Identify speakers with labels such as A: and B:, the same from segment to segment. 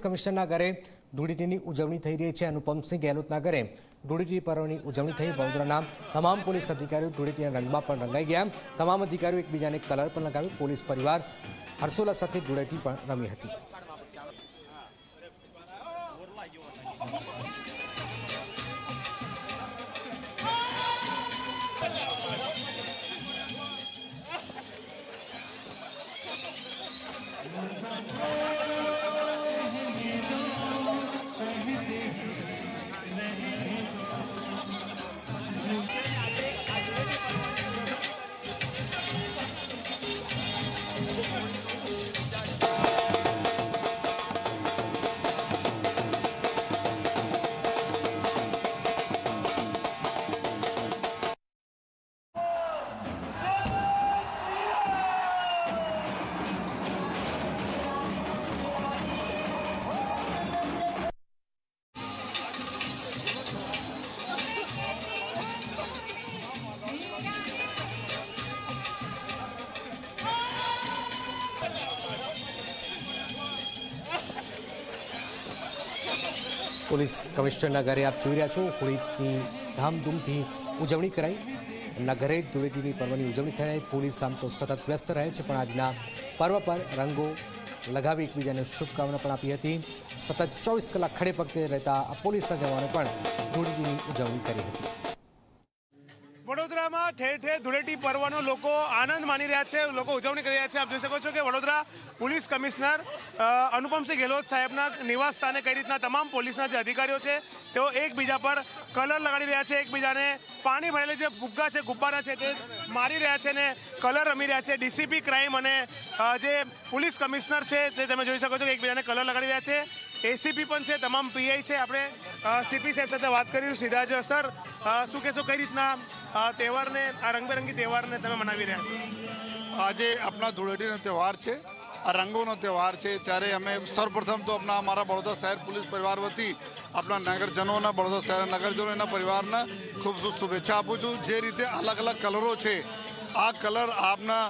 A: Police કમિશનરના ઘરે ધૂળેટીની ઉજવણી થઈ રહી છે. અનુપમસિંહ ગેહલોતના ઘરે ધૂળેટી પર્વની ઉજવણી થઈ. વડોદરાના તમામ પોલીસ અધિકારીઓ ધૂળેટીના રંગમાં પણ રંગાઈ ગયા. તમામ અધિકારીઓ એકબીજાને કલર પણ લગાવ્યો. પોલીસ પરિવાર હર્ષોલ્લાસ સાથે ધૂળેટી પણ રમી હતી. પોલીસ કમિશનરના ઘરે આપ જોઈ રહ્યા છો, હોળીની ધામધૂમથી ઉજવણી કરાઈ. એમના ઘરે ધૂળેટીની પર્વની ઉજવણી થઈ પોલીસ આમ તો સતત વ્યસ્ત રહે છે, પણ આજના પર્વ પર રંગો લગાવી એકબીજાને શુભકામના પણ આપી હતી. સતત ચોવીસ કલાક ખડે પગતે રહેતા પોલીસના જવાનો પણ ધૂળેટીની ઉજવણી કરી હતી.
B: વડોદરામાં ઠેર ઠેર ધૂળેટી પર્વનો લોકો આનંદ માની રહ્યા છે, લોકો ઉજવણી કરી રહ્યા છે. આપ જોઈ શકો છો કે વડોદરા પોલીસ કમિશનર અનુપમસિંહ ગેહલોત સાહેબના નિવાસ સ્થાને કઈ રીતના તમામ પોલીસના જે અધિકારીઓ છે, તેઓ એકબીજા પર કલર લગાડી રહ્યા છે. એકબીજાને પાણી ભરેલા જે ફુગ્ગા છે, ગુબ્બારા છે, તે મારી રહ્યા છે ને કલર રમી રહ્યા છે. ડીસીપી ક્રાઇમ અને જે પોલીસ કમિશનર છે તે તમે જોઈ શકો છો કે એકબીજાને કલર લગાડી રહ્યા છે. એસીપી પણ છે, તમામ પીઆઈ છે. આપણે સીપી સાહેબ સાથે વાત કરીશું. સીધા જ, સર શું કહેશો, કઈ રીતના તહેવારને, આ રંગબેરંગી તહેવારને તમે મનાવી રહ્યા છો?
C: આજે આપણા ધૂળેટીનો તહેવાર છે. આ રંગોનો તહેવાર છે. ત્યારે અમે સૌપ્રથમ તો આપણા, અમારા બડોદરા શહેર પોલીસ પરિવાર વતી આપણા નગરજનોના, બડોદરા શહેર નગરજનો એના પરિવારને ખૂબ શુભેચ્છા આપું છું. જે રીતે અલગ અલગ કલરો છે આ કલર આપના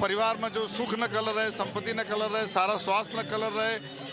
C: પરિવારમાં જો સુખના કલર રહે સંપત્તિના કલર રહે, સારા સ્વાસ્થ્યના કલર રહે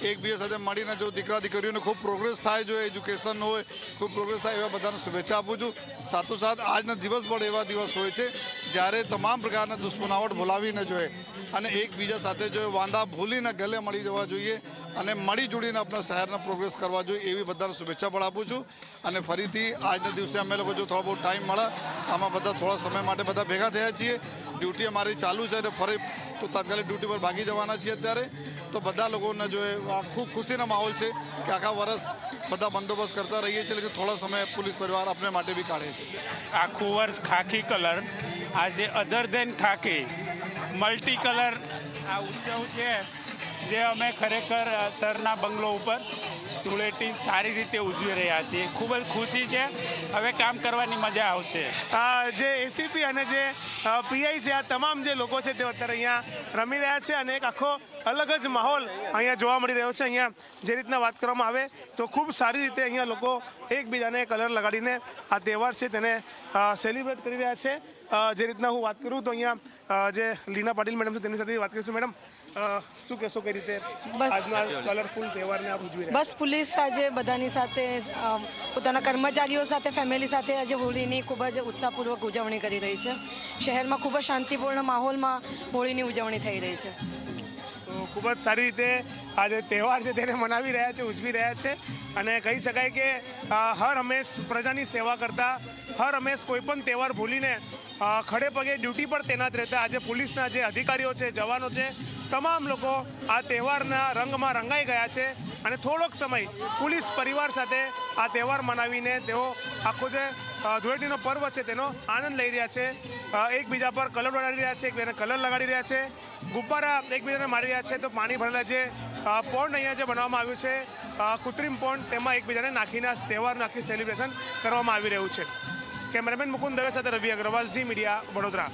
C: એકબીજા સાથે મળીને જો દીકરા દીકરીઓને ખૂબ પ્રોગ્રેસ થાય જો એજ્યુકેશન હોય, ખૂબ પ્રોગ્રેસ થાય એવા બધાને શુભેચ્છા આપું છું. સાથોસાથ આજના દિવસ પણ એવા દિવસ હોય છે જ્યારે તમામ પ્રકારના દુશ્મનાવટ ભૂલાવીને જોઈએ અને એકબીજા સાથે જો વાંધા ભૂલીને ગલે મળી જવા જોઈએ અને મળી જોડીને આપણા શહેરના પ્રોગ્રેસ કરવા જોઈએ એવી બધાને શુભેચ્છા પણ આપું છું. અને ફરીથી આજના દિવસે અમે લોકો જો થોડો બહુ ટાઈમ મળે, આમાં બધા થોડા સમય માટે બધા ભેગા થયા છીએ. ડ્યુટી અમારી ચાલુ છે અને ફરી તો તાત્કાલિક ડ્યુટી પર ભાગી જવાના છીએ અત્યારે. તો બધા લોકોને જો ખૂબ ખુશીનો માહોલ છે કે આખા વર્ષ બધા બંદોબસ્ત કરતા રહીએ છીએ કે થોડા સમય પોલીસ પરિવાર આપણે માટે બી કાઢે છે.
D: આખું વર્ષ ખાખી કલર, આજે અધર દેન ખાખી મલ્ટી કલર આ ઉત્સવ છે, જે અમે ખરેખર સરના બંગલો ઉપર ધૂળેટી સારી રીતે ઉજવી રહ્યા છીએ. ખૂબ જ ખુશી છે. હવે કામ કરવાની મજા આવશે.
B: જે એસીપી અને જે પીઆઈ છે, આ તમામ જે લોકો છે તે અત્યારે અહીંયા રમી રહ્યા છે અને એક આખો અલગ જ માહોલ અહીંયા જોવા મળી રહ્યો છે. અહીંયા જે રીતના વાત કરવામાં આવે તો ખૂબ સારી રીતે અહીંયા લોકો એકબીજાને કલર લગાડીને આ તહેવાર છે તેને સેલિબ્રેટ કરી રહ્યા છે. જે રીતના હું વાત કરું તો અહીંયા જે લીના પાટીલ મેડમ છે, તેમની સાથે વાત કરીશું. મેડમ શું કહેશો કઈ રીતે
E: બસ.
B: આજના કલરફુલ તહેવારને આપ ઉજવી
E: બસ પોલીસ આજે બધાની સાથે પોતાના કર્મચારીઓ સાથે ફેમિલી સાથે આજે હોળીની ખૂબ જ ઉત્સાહપૂર્વક ઉજવણી કરી રહી છે. શહેરમાં ખૂબ જ શાંતિપૂર્ણ માહોલમાં હોળીની ઉજવણી થઈ રહી છે.
B: તો ખૂબ જ સારી રીતે આ જે તહેવાર છે તેને મનાવી રહ્યા છે ઉજવી રહ્યા છે. અને કહી શકાય કે હર હંમેશ પ્રજાની સેવા કરતા હર હંમેશ કોઈ પણ તહેવાર ભૂલીને ખડે પગે ડ્યુટી પર તૈનાત રહેતા આજે પોલીસના જે અધિકારીઓ છે જવાનો છે તમામ લોકો આ તહેવારના રંગમાં રંગાઈ ગયા છે અને થોડોક સમય પોલીસ પરિવાર સાથે આ તહેવાર મનાવીને તેઓ આખો જે ધૂળેટીનો પર્વ છે તેનો આનંદ લઈ રહ્યા છે. એકબીજા પર કલર લગાડી રહ્યા છે, એકબીજાને કલર લગાડી રહ્યા છે, ગુબ્બારા એકબીજાને મારી રહ્યા છે. તો પાણી ભરેલા જે પોન્ડ અહીંયા જે બનાવવામાં આવ્યું છે કૃત્રિમ પોન્ડ તેમાં એકબીજાને નાખીને તહેવાર આખી સેલિબ્રેશન કરવામાં આવી રહ્યું છે. કેમેરામેન મુકુંદ દવે સાથે રવિ અગ્રવાલ, ઝી મીડિયા, વડોદરા.